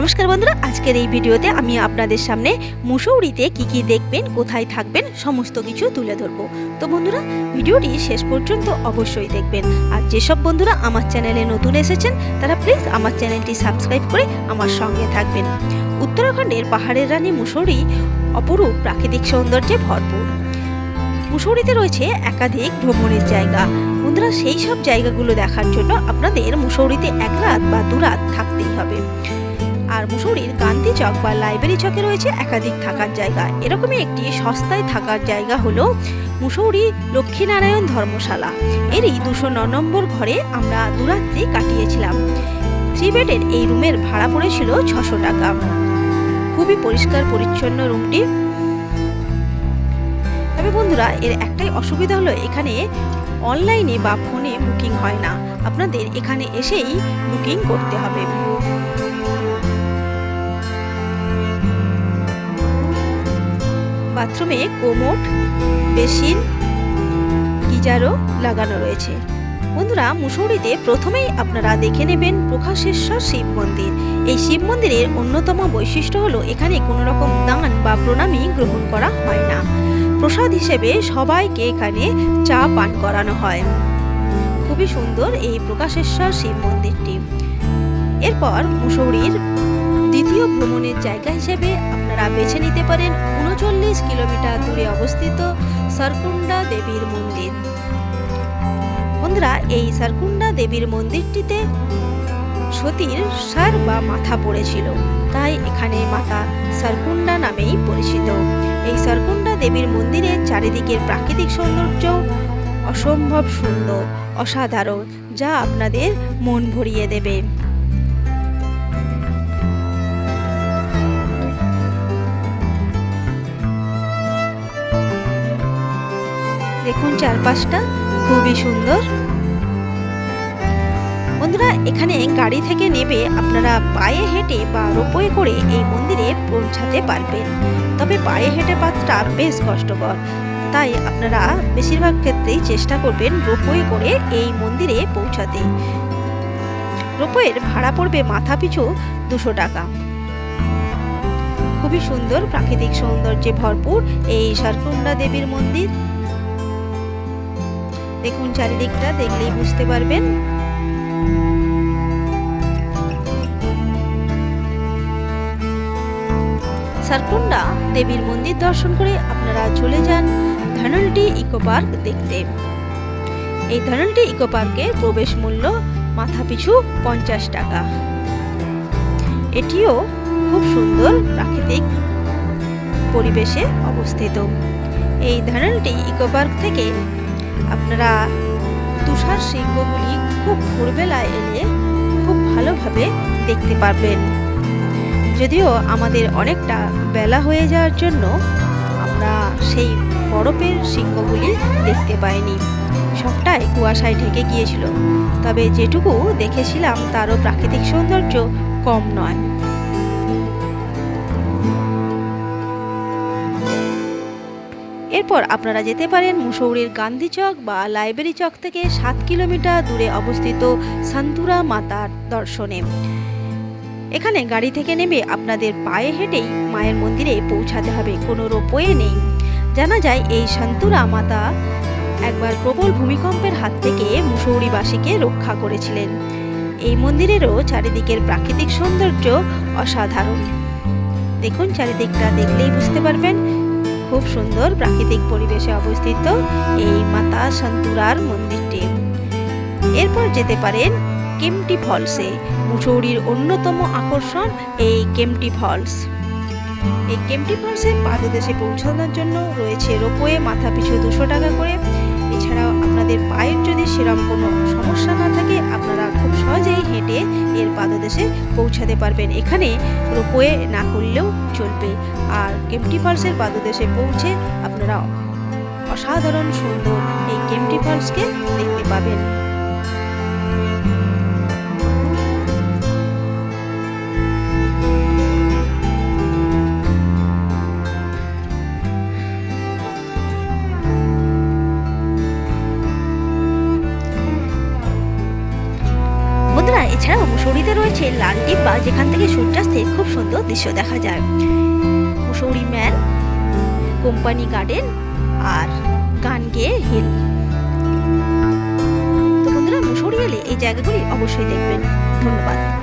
নমস্কার বন্ধুরা, আজকের এই ভিডিওতে আমি আপনাদের সামনে মুসৌরিতে কি কি দেখবেন, কোথায় থাকবেন, সমস্ত কিছু তুলে ধরবো। তো বন্ধুরা, ভিডিওটি শেষ পর্যন্ত অবশ্যই দেখবেন। আর যেসব বন্ধুরা আমার চ্যানেলে নতুন এসেছেন, তারা প্লিজ আমার চ্যানেলটি সাবস্ক্রাইব করে আমার সঙ্গে থাকবেন। উত্তরাখণ্ডের পাহাড়ের রানী মুসৌরি অপরূপ প্রাকৃতিক সৌন্দর্যে ভরপুর। মুসৌরিতে রয়েছে একাধিক ভ্রমণের জায়গা। বন্ধুরা, সেই সব জায়গাগুলো দেখার জন্য আপনাদের মুসৌরিতে এক রাত বা দু রাত থাকতেই হবে। চক বা লাইব্রেরি চকে রয়েছে একাধিক থাকার জায়গা। এরকমই একটি সস্তায় থাকার জায়গা হলো মুসৌরি লক্ষ্মীনারায়ণ ধর্মশালা। এরই দুশো ন নম্বর ঘরে আমরা দুরাত্রি কাটিয়েছিলাম। থ্রি বেডের এই রুমের ভাড়া পড়েছিল ছশো টাকা। খুবই পরিষ্কার পরিচ্ছন্ন রুমটি। তবে বন্ধুরা, এর একটাই অসুবিধা হলো এখানে অনলাইনে বা ফোনে বুকিং হয় না। আপনাদের এখানে এসেই বুকিং করতে হবে। বাথরুমে কোমোট, বেসিন, গিজারও লাগানো রয়েছে। বন্ধুরা, মুসৌরিতে প্রথমেই আপনারা দেখে নেবেন প্রকাশেশ্বর শিব মন্দির। এই শিব মন্দিরের অন্যতম বৈশিষ্ট্য হলো এখানে কোনো রকম দান বা প্রণামী গ্রহণ করা হয় না। প্রসাদ হিসেবে সবাইকে এখানে চা পান করানো হয়। খুবই সুন্দর এই প্রকাশেশ্বর শিব মন্দিরটি। এরপর মুসৌরির দ্বিতীয় ভ্রমণের জায়গা হিসেবে আপনারা বেছে নিতে পারেন উনচল্লিশ কিলোমিটার দূরে অবস্থিত সরকুন্ডা দেবীর মন্দির। বন্ধুরা, এই সরকুন্ডা দেবীর মন্দিরটিতে সতীর সার বা মাথা পড়েছিল। তাই এখানে মাতা সরকুন্ডা নামেই পরিচিত। এই সরকুন্ডা দেবীর মন্দিরের চারিদিকের প্রাকৃতিক সৌন্দর্য অসম্ভব সুন্দর, অসাধারণ, যা আপনাদের মন ভরিয়ে দেবে। দেখুন চারপাশটা, খুবই সুন্দর। বন্ধুরা, এখানে গাড়ি থেকে নেবে আপনারা পায়ে হেঁটে বা রোপওয়ে করে এই মন্দিরে পৌঁছাতে পারবেন। তবে পায়ে হেঁটে পাতটা বেশ কষ্টকর। তাই আপনারা বেশিরভাগ ক্ষেত্রেই চেষ্টা করবেন রোপওয়ে করে এই মন্দিরে পৌঁছাতে। রোপওয়ের ভাড়া পড়বে মাথা পিছু দুশো টাকা। খুবই সুন্দর, প্রাকৃতিক সৌন্দর্যে ভরপুর এই সারকুন্ডা দেবীর মন্দির। দেখুন চারিদিকটা, দেখলেই বুঝতে পারবেন। সারকুন্ডা দেবীর মন্দির দর্শন করে আপনারা চলে যান ধনলটি ইকো পার্ক দেখতে। এই ধনলটি ইকো পার্কে প্রবেশ মূল্য মাথা পিছু পঞ্চাশ টাকা। এটিও খুব সুন্দর প্রাকৃতিক পরিবেশে অবস্থিত। এই ধনলটি ইকো পার্ক থেকে আপনারা তুষার শৃঙ্গগুলি খুব ভোরবেলায় এলে খুব ভালোভাবে দেখতে পারবেন। যদিও আমাদের অনেকটা বেলা হয়ে যাওয়ার জন্য আমরা সেই বরফের সিংহগুলি দেখতে পাইনি। সবটাই কুয়াশায় ঢেকে গিয়েছিল। তবে যেটুকু দেখেছিলাম তারও প্রাকৃতিক সৌন্দর্য কম নয়। এরপর আপনারা যেতে পারেন মুসৌরির গান্ধী চক বা লাইব্রেরি চক থেকে সাত কিলোমিটার দূরে অবস্থিত সান্তুরা মাতার দর্শনে। এখানে গাড়ি থেকে নেমে আপনাদের পায়ে হেঁটেই মায়ের মন্দিরে পৌঁছাতে হবে, কোনো রোপওয়ে নেই। জানা যায় এই সান্তুরা মাতা একবার প্রবল ভূমিকম্পের হাত থেকে মুসৌরিবাসীকে রক্ষা করেছিলেন। এই মন্দিরেরও চারিদিকের প্রাকৃতিক সৌন্দর্য অসাধারণ। দেখুন, চারিদিকটা দেখলেই বুঝতে পারবেন খুব সুন্দর প্রাকৃতিক পরিবেশে অবস্থিত এই মাতা সন্তুরার মন্দিরটি। এরপর যেতে পারেন কেমটি ফলসে মুসৌরির অন্যতম আকর্ষণ এই কেমটি ফলস। এই কেমটি ফলসে পাদদেশে পৌঁছানোর জন্য রয়েছে রোপওয়ে মাথা পিছু দুশো টাকা করে। এছাড়াও আপনাদের পায়ের যদি সেরম কোনো সমস্যা না থাকে, আপনারা খুব সহজেই হেঁটে এর পাদদেশে পৌঁছাতে পারবেন। এখানে রোপওয়ে না করলেও চলবে। আর কেমটি ফলসের পাদদেশে পৌঁছে আপনারা অসাধারণ সুন্দর এই কেমটি ফলসকে দেখতে পাবেন। এছাড়াও মুসৌরিতে রয়েছে লাল ডিব্বা যেখান থেকে সূর্যাস্তের খুব সুন্দর দৃশ্য দেখা যায়। মুসৌরি ম্যান, কোম্পানি গার্ডেন আর গান গেয়ে হিল। তো বন্ধুরা, মুসৌরি এলে এই জায়গাগুলি অবশ্যই দেখবেন। ধন্যবাদ।